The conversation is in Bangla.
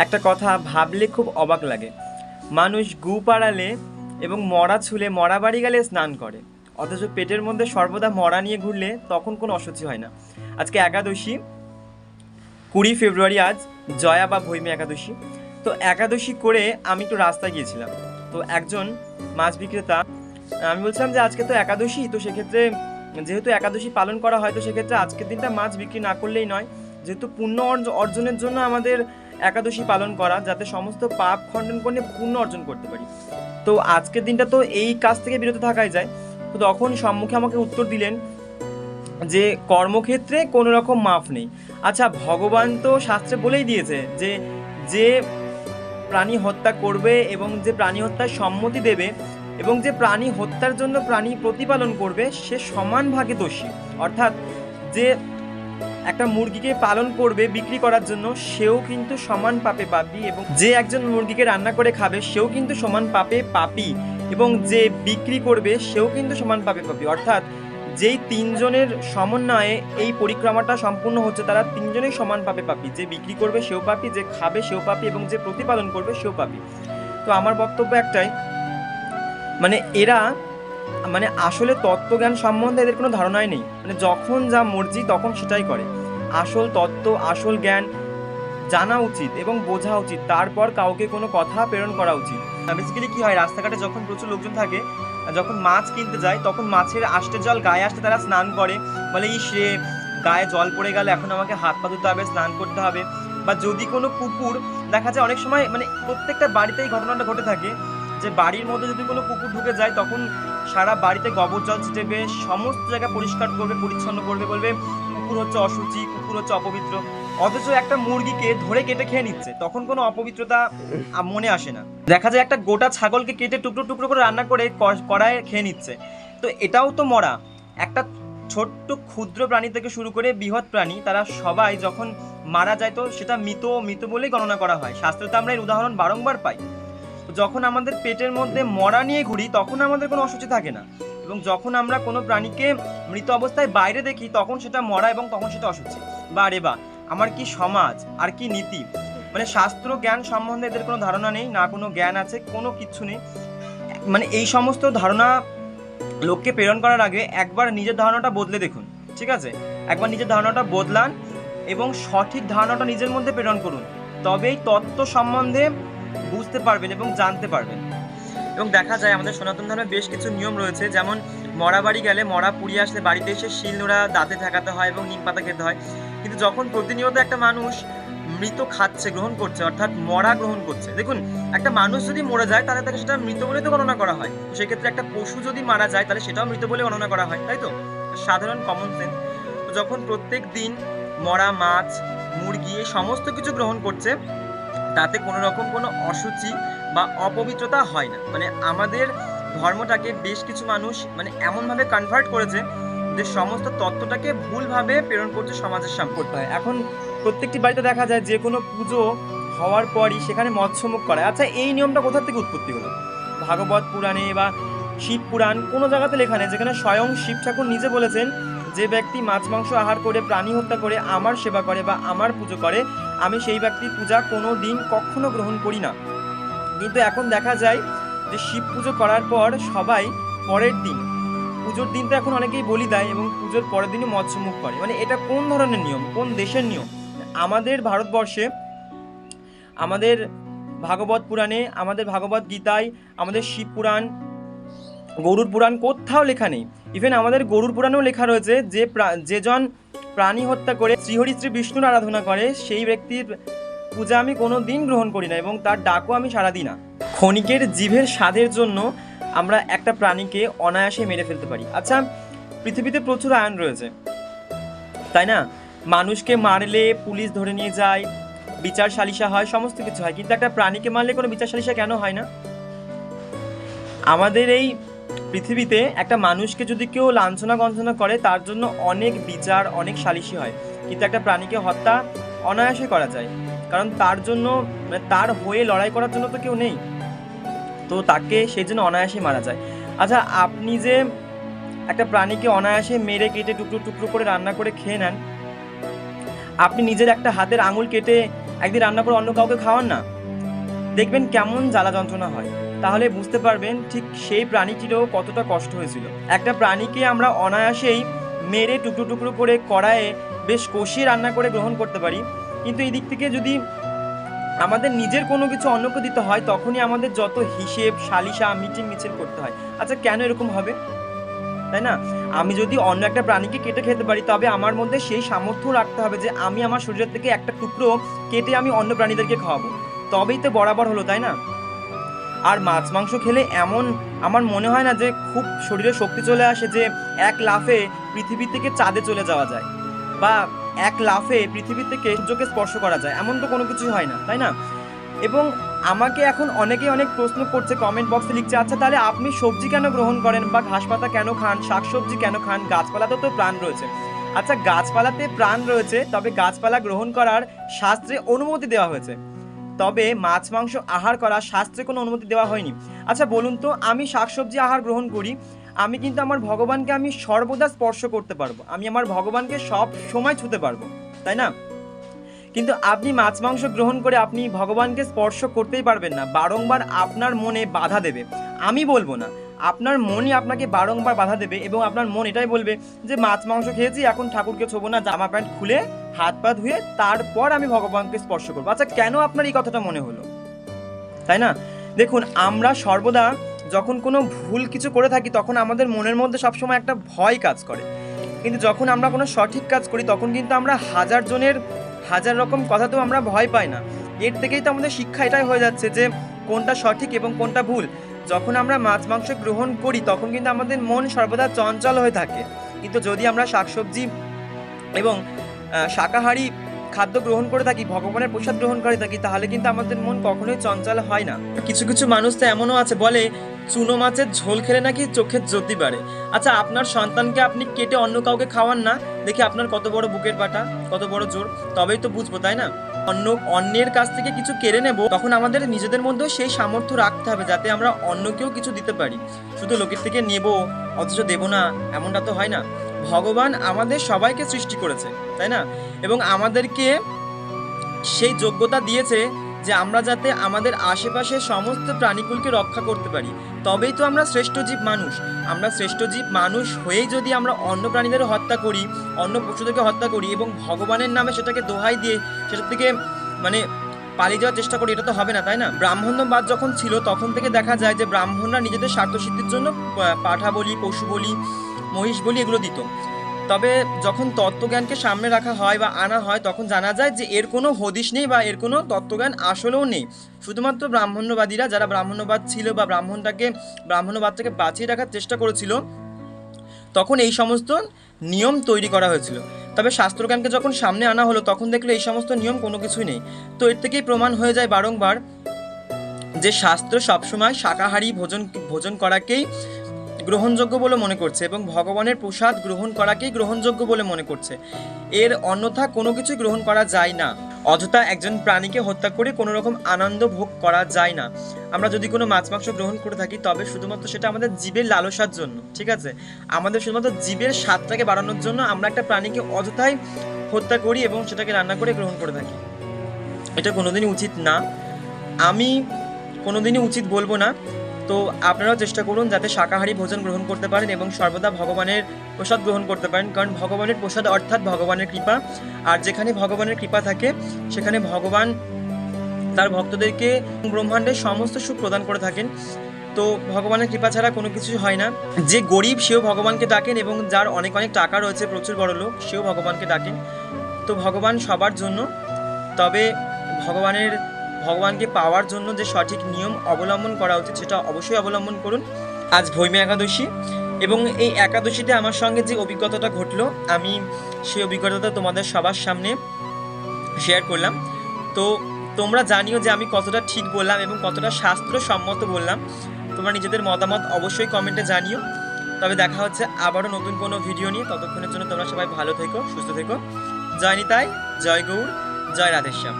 একটা কথা ভাবলে খুব অবাক লাগে। মানুষ গু পাড়ালে এবং মরা ছুলে মরা বাড়ি গেলে স্নান করে। অথচ পেটের মধ্যে সর্বদা মরা নিয়ে ঘুরলে তখন কোনো অসুচি হয় না। আজকে একাদশী, কুড়ি ফেব্রুয়ারি আজ, জয়া বা ভৈমী একাদশী। তো একাদশী করে আমি একটু রাস্তায় গিয়েছিলাম। তো একজন মাছ বিক্রেতা, আমি বলছিলাম যে আজকে তো একাদশী, তো সেক্ষেত্রে যেহেতু একাদশী পালন করা হয়, তো সেক্ষেত্রে আজকের দিনটা মাছ বিক্রি না করলেই নয়। যেহেতু অর্জ- অর্জনের জন্য আমাদের একাদশী পালন করা, যাতে সমস্ত পাপ খণ্ডন করে পুণ্য অর্জন করতে পারি। তো আজকের দিনটা তো এই কাজ থেকে বিরত থাকাই যায়। তো তখন সম্মুখে আমাকে উত্তর দিলেন যে, কর্মক্ষেত্রে কোনো রকম মাফ নেই। আচ্ছা ভগবান তো শাস্ত্রে বলেই দিয়েছে যে যে প্রাণী হত্যা করবে এবং যে প্রাণী হত্যার সম্মতি দেবে এবং যে প্রাণী হত্যার জন্য প্রাণী প্রতিপালন করবে, সে সমান ভাগে দোষী। অর্থাৎ যে একটা মুরগিকে পালন করবে, বিক্রি করার জন্য, সেও কিন্তু সমান পাপে পাপি এবং যে একজন মুরগিকে রান্না করে খাবে, সেও কিন্তু সমান পাপে পাপি এবং যে বিক্রি করবে, সেও কিন্তু সমান পাপে পাপি। অর্থাৎ যেই তিনজনের সমন্বয়ে এই পরিক্রমাটা সম্পূর্ণ হচ্ছে, তারা তিনজনেই সমান পাপে পাপি। যে বিক্রি করবে, সেও পাপি, যে খাবে, সেও পাপি এবং যে প্রতিপালন করবে, সেও পাপি। তো আমার বক্তব্য একটাই মানে এরা মানে আসলে তত্ত্বজ্ঞান সম্বন্ধে এদের কোনো ধারণাই নেই। মানে যখন যা মর্জি তখন সেটাই করে। আসল তত্ত্ব, আসল জ্ঞান জানা উচিত এবং বোঝা উচিত। তারপর কাউকে কোনো কথা প্রেরণ করা উচিত। বেসিক্যালি কী হয়, রাস্তাঘাটে যখন প্রচুর লোকজন থাকে যখন মাছ কিনতে যায়, তখন মাছের আষ্টে জল, গায়ে আসতে তারা স্নান করে। বলে, ইস রে, গায়ে জল পড়ে গেলে, এখন আমাকে হাত পা ধুতে হবে, স্নান করতে হবে। বা যদি কোনো কুকুর, দেখা যায় অনেক সময় মানে প্রত্যেকটা বাড়িতেই ঘটনাটা ঘটে থাকে যে বাড়ির মধ্যে যদি কোনো কুকুর ঢুকে যায়, তখন সারা বাড়িতে গোবর জল ছিটেবে, সমস্ত জায়গা পরিষ্কার করবে, পরিচ্ছন্ন করবে বলবে, কুকুর হচ্ছে অসুচি কুকুর হচ্ছে অপবিত্র। অথচ একটা মুরগিকে ধরে কেটে খেয়ে নিচ্ছে, তখন কোনো অপবিত্রতা মনে আসে না। দেখা যায় একটা গোটা ছাগলকে কেটে টুকরো টুকরো করে রান্না করে ক- কড়াইয়ে খেয়ে নিচ্ছে। তো এটাও তো মরা। একটা ছোট্ট ক্ষুদ্র প্রাণী থেকে শুরু করে বৃহৎ প্রাণী, তারা সবাই যখন মারা যায়, তো সেটা মৃত মৃত বলেই গণনা করা হয়। শাস্ত্রে তো আমরা এর উদাহরণ বারংবার পাই। যখন আমাদের পেটের মধ্যে মরা নিয়ে ঘুরি, তখন আমাদের কোনো অসুচি থাকে না। এবং যখন আমরা কোনো প্রাণীকে মৃত অবস্থায় বাইরে দেখি, তখন সেটা মরা এবং তখন সেটা অসুচি। বা রে বা, আমার কি সমাজ, আর কি নীতি? মানে শাস্ত্র জ্ঞান সম্বন্ধে এদের কোনো ধারণা নেই, না কোনো জ্ঞান আছে, কোনো কিচ্ছু নেই। মানে এই সমস্ত ধারণা লোককে প্রেরণ করার আগে একবার নিজের ধারণাটা বদলে দেখুন, ঠিক আছে? একবার নিজের ধারণাটা বদলান এবং সঠিক ধারণাটা নিজের মধ্যে প্রেরণ করুন। তবেই তত্ত্ব সম্বন্ধে বুঝতে পারবেন এবং জানতে পারবেন। এবং দেখা যায় আমাদের সনাতন ধর্মে বেশ কিছু নিয়ম রয়েছে। যেমন মরা বাড়ি গেলে মরা পুড়িয়ে আসলে বাড়িতে এসে শিল নোড়া দাঁতে ঠেকাতে হয় এবং নিম পাতা খেতে হয়। কিন্তু যখন প্রতিনিয়ত একটা মানুষ মৃত খাচ্ছে, গ্রহণ করছে, অর্থাৎ মরা গ্রহণ করছে, দেখুন, একটা মানুষ যদি মরে যায়, তাহলে তাকে সেটা মৃত বলে তো গণনা করা হয়। সেক্ষেত্রে একটা পশু যদি মারা যায়, তাহলে সেটাও মৃত বলে গণনা করা হয়, তাই তো? সাধারণ কমন সেন্স যখন প্রত্যেক দিন মরা, মাছ, মুরগি সমস্ত কিছু গ্রহণ করছে তাতে কোনো রকম কোনো অসুচি বা অপবিত্রতা হয় না। মানে আমাদের ধর্মটাকে বেশ কিছু মানুষ মানে এমনভাবে কনভার্ট করেছে যে সমস্ত তত্ত্বটাকে ভুলভাবে প্রেরণ করছে সমাজের সামনে করতে হয় এখন প্রত্যেকটি বাড়িতে দেখা যায় যে কোনো পুজো হওয়ার পরই সেখানে মৎস্যমুখ করায় আচ্ছা এই নিয়মটা কোথা থেকে উৎপত্তি হলো? ভাগবত পুরাণে বা শিব পুরাণ কোনো জায়গাতে লেখা নেই, যেখানে স্বয়ং শিব ঠাকুর নিজে বলেছেন, যে ব্যক্তি মাছ, মাংস আহার করে, প্রাণী হত্যা করে, আমার সেবা করে বা আমার পুজো করে আমি সেই ব্যক্তির পূজা কোনো দিন কখনো গ্রহণ করি না। কিন্তু এখন দেখা যায় যে শিব পুজো করার পর সবাই পরের দিন, পুজোর দিন তো এখন অনেকেই বলি দেয় এবং পুজোর পরের দিনই মৎস্যমুখ করে। মানে এটা কোন ধরনের নিয়ম? কোন দেশের নিয়ম? আমাদের ভারতবর্ষে, আমাদের ভাগবত পুরাণে, আমাদের ভাগবত গীতায়, আমাদের শিব পুরাণ, গরুর পুরাণ কোথাও লেখা নেই। ইভেন আমাদের গরুর পুরাণেও লেখা রয়েছে যে যেজন প্রাণী হত্যা করে শ্রীহরি শ্রী বিষ্ণুর আরাধনা করে, সেই ব্যক্তির পূজা আমি কোনো দিন গ্রহণ করি না এবং তার ডাকও আমি সারা দিই না। ক্ষণিকের জিভের স্বাদের জন্য আমরা একটা প্রাণীকে অনায়াসে মেরে ফেলতে পারি। আচ্ছা পৃথিবীতে প্রচুর আইন রয়েছে, তাই না? মানুষকে মারলে, পুলিশ ধরে নিয়ে যায়, বিচার সালিশা হয়, সমস্ত কিছু হয়। কিন্তু একটা প্রাণীকে মারলে কোনো বিচার সালিশা কেন হয় না? আমাদের এই পৃথিবীতে একটা মানুষকে যদি কেউ লাঞ্ছনা গঞ্ছনা করে, তার জন্য অনেক বিচার, অনেক সালিশি হয়। কিন্তু একটা প্রাণীকে হত্যা অনায়াসে করা যায়। কারণ তার জন্য মানে তার হয়ে লড়াই করার জন্য তো কেউ নেই। তো তাকে সেই জন্য অনায়াসে মারা যায়। আচ্ছা আপনি যে একটা প্রাণীকে অনায়াসে মেরে কেটে টুকরো টুকরো করে রান্না করে খেয়ে নেন, আপনি নিজের একটা হাতের আঙুল কেটে একদিন রান্না করে অন্য কাউকে খাওয়ান না? দেখবেন কেমন জ্বালা যন্ত্রণা হয়। তাহলে বুঝতে পারবেন ঠিক সেই প্রাণীটিরও কতটা কষ্ট হয়েছিল। একটা প্রাণীকে আমরা অনায়াসেই মেরে টুকরো টুকরো করে কড়াইয়ে বেশ কষিয়ে রান্না করে গ্রহণ করতে পারি। কিন্তু এই দিক থেকে যদি আমাদের নিজের কোনো কিছু অন্যকে দিতে হয়, তখনই আমাদের যত হিসেব, সালিশা মিটিং মিছিল করতে হয়। আচ্ছা কেন এরকম হবে? তাই না? আমি যদি অন্য একটা প্রাণীকে কেটে খেতে পারি, তবে আমার মধ্যে সেই সামর্থ্য রাখতে হবে যে, আমি আমার শরীরের থেকে একটা টুকরো কেটে আমি অন্য প্রাণীদেরকে খাওয়াবো। তবেই তো বরাবর হলো, তাই না? আর মাছ মাংস খেলে এমন আমার মনে হয় না যে খুব শরীরে শক্তি চলে আসে যে এক লাফে পৃথিবী থেকে চাঁদে চলে যাওয়া যায় বা এক লাফে পৃথিবী থেকে সূর্যকে স্পর্শ করা যায়, এমন তো কোনো কিছু হয় না, তাই না? এবং আমাকে এখন অনেকে অনেক প্রশ্ন করছে কমেন্ট বক্সে লিখছে আচ্ছা তাহলে আপনি সবজি কেন গ্রহণ করেন বা ঘাস পাতা কেন খান, শাকসবজি কেন খান? গাছপালাতেও তো প্রাণ রয়েছে। আচ্ছা গাছপালাতে প্রাণ রয়েছে, তবে গাছপালা গ্রহণ করার শাস্ত্রে অনুমতি দেওয়া হয়েছে। তবে মাছ, মাংস আহার করা শাস্ত্রে কোনো অনুমতি দেওয়া হয়নি। আচ্ছা বলুন তো, আমি শাকসবজি আহার গ্রহণ করি, আমি কিন্তু আমার ভগবানকে আমি সর্বদা স্পর্শ করতে পারব। আমি আমার ভগবানকে সব সময় ছুতে পারব, তাই না? কিন্তু আপনি মাছ, মাংস গ্রহণ করে আপনি ভগবানকে স্পর্শ করতেই পারবেন না। বারংবার আপনার মনে বাধা দেবে। আমি বলব না, আপনার মনই আপনাকে বারংবার বাধা দেবে এবং আপনার মন এটাই বলবে যে, মাছ, মাংস খেয়েছি, এখন ঠাকুরকে ছোবো না, জামা প্যান্ট খুলে হাত পা ধুয়ে তারপর আমি ভগবানকে স্পর্শ করব। আচ্ছা কেন আপনার এই কথাটা মনে হলো? তাই না? দেখুন, আমরা সর্বদা যখন কোনো ভুল কিছু করে থাকি, তখন আমাদের মনের মধ্যে সবসময় একটা ভয় কাজ করে। কিন্তু যখন আমরা কোনো সঠিক কাজ করি, তখন কিন্তু আমরা হাজার জনের হাজার রকম কথাতেও আমরা ভয় পাই না। এর থেকেই তো আমাদের শিক্ষা এটাই হয়ে যাচ্ছে যে, কোনটা সঠিক এবং কোনটা ভুল। যখন আমরা মাছ মাংস গ্রহণ করি, তখন কিন্তু আমাদের মন সর্বদা চঞ্চল হয়ে থাকে। কিন্তু যদি আমরা শাকসবজি এবং শাকাহারী খাদ্য গ্রহণ করে থাকি, ভগবানের প্রসাদ গ্রহণ করে থাকি, তাহলে কিন্তু আমাদের মন কখনোই চঞ্চল হয় না। কিছু কিছু মানুষ তো এমনও আছে, বলে চুনো মাছের ঝোল খেলে নাকি চোখের জ্যোতি বাড়ে। আচ্ছা আপনার সন্তানকে আপনি কেটে অন্য কাউকে খাওয়ান না? দেখি আপনার কত বড় বুকের পাটা, কত বড় জোর, তবেই তো বুঝব, তাই না? অন্য অন্যের কাছ থেকে কিছু কেড়ে নেব, তখন আমাদের নিজেদের মধ্যেও সেই সামর্থ্য রাখতে হবে, যাতে আমরা অন্যকেও কিছু দিতে পারি। শুধু লোকের থেকে নেব, অথচ দেব না, এমনটা তো হয় না। ভগবান আমাদের সবাইকে সৃষ্টি করেছে, তাই না? এবং আমাদেরকে সেই যোগ্যতা দিয়েছে যে আমরা যাতে আমাদের আশেপাশে সমস্ত প্রাণীকুলকে রক্ষা করতে পারি। তবেই তো আমরা শ্রেষ্ঠ জীব মানুষ। আমরা শ্রেষ্ঠ জীব মানুষ হয়েই যদি আমরা অন্য প্রাণীদের হত্যা করি, অন্য পশুদেরকে হত্যা করি এবং ভগবানের নামে সেটাকে দোহাই দিয়ে সেটা থেকে মানে পালিয়ে যাওয়ার চেষ্টা করি, এটা তো হবে না, তাই না? ব্রাহ্মণ্যবাদ যখন ছিল, তখন থেকে দেখা যায় যে ব্রাহ্মণরা নিজেদের স্বার্থসিদ্ধির জন্য পাঠা বলি, পশু বলি মহিষ বলি এগুলো দিত। তবে যখন তত্ত্বজ্ঞানকে সামনে রাখা হয় বা আনা হয়, তখন জানা যায় যে এর কোনো হদিশ নেই বা এর কোনো তত্ত্বজ্ঞান আসলেও নেই। শুধুমাত্র ব্রাহ্মণ্যবাদীরা যারা ব্রাহ্মণ্যবাদ ছিল বা ব্রাহ্মণটাকে ব্রাহ্মণ্যবাদটাকে বাঁচিয়ে রাখার চেষ্টা করেছিল, তখন এই সমস্ত নিয়ম তৈরি করা হয়েছিল। তবে শাস্ত্রজ্ঞানকে যখন সামনে আনা হলো, তখন দেখল এই সমস্ত নিয়ম কোনো কিছুই নেই। তো এর থেকেই প্রমাণ হয়ে যায় বারংবার যে শাস্ত্র সবসময় শাকাহারী ভোজন ভোজন করাকেই গ্রহণযোগ্য বলে মনে করছে এবং ভগবানের প্রসাদ গ্রহণ করাকেই গ্রহণযোগ্য বলে মনে করছে। এর অন্যথা কোনো কিছুই গ্রহণ করা যায় না। অযথা একজন প্রাণীকে হত্যা করে কোনো রকম আনন্দ ভোগ করা যায় না। আমরা যদি কোনো মাছ মাংস গ্রহণ করে থাকি, তবে শুধুমাত্র সেটা আমাদের জীবের লালসার জন্য, ঠিক আছে? আমাদের শুধুমাত্র জীবের স্বাদটাকে বাড়ানোর জন্য আমরা একটা প্রাণীকে অযথাই হত্যা করি এবং সেটাকে রান্না করে গ্রহণ করে থাকি। এটা কোনোদিনই উচিত না। আমি কোনোদিনই উচিত বলব না। তো আপনারাও চেষ্টা করুন যাতে শাকাহারী ভোজন গ্রহণ করতে পারেন এবং সর্বদা ভগবানের প্রসাদ গ্রহণ করতে পারেন। কারণ ভগবানের প্রসাদ অর্থাৎ ভগবানের কৃপা। আর যেখানে ভগবানের কৃপা থাকে, সেখানে ভগবান তার ভক্তদেরকে ব্রহ্মাণ্ডের সমস্ত সুখ প্রদান করে থাকেন। তো ভগবানের কৃপা ছাড়া কোনো কিছু হয় না। যে গরিব, সেও ভগবানকে ডাকেন এবং যার অনেক অনেক টাকা রয়েছে, প্রচুর বড় লোক, সেও ভগবানকে ডাকেন। তো ভগবান সবার জন্য। তবে ভগবানের ভগবানকে পাওয়ার জন্য যে সঠিক নিয়ম অবলম্বন করা উচিত সেটা অবশ্যই অবলম্বন করুন। আজ ভৈমী একাদশী এবং এই একাদশীতে আমার সঙ্গে যে অভিজ্ঞতাটা ঘটলো, আমি সেই অভিজ্ঞতাটা তোমাদের সবার সামনে শেয়ার করলাম। তো তোমরা জানিও যে আমি কতটা ঠিক বললাম এবং কতটা শাস্ত্রসম্মত বললাম। তোমরা নিজেদের মতামত অবশ্যই কমেন্টে জানিও। তবে দেখা হচ্ছে আবারও নতুন কোনো ভিডিও নিয়ে। ততক্ষণের জন্য তোমরা সবাই ভালো থেকো, সুস্থ থেকো। জয় নিতাই, জয় গৌর, জয় রাধেশ্যাম।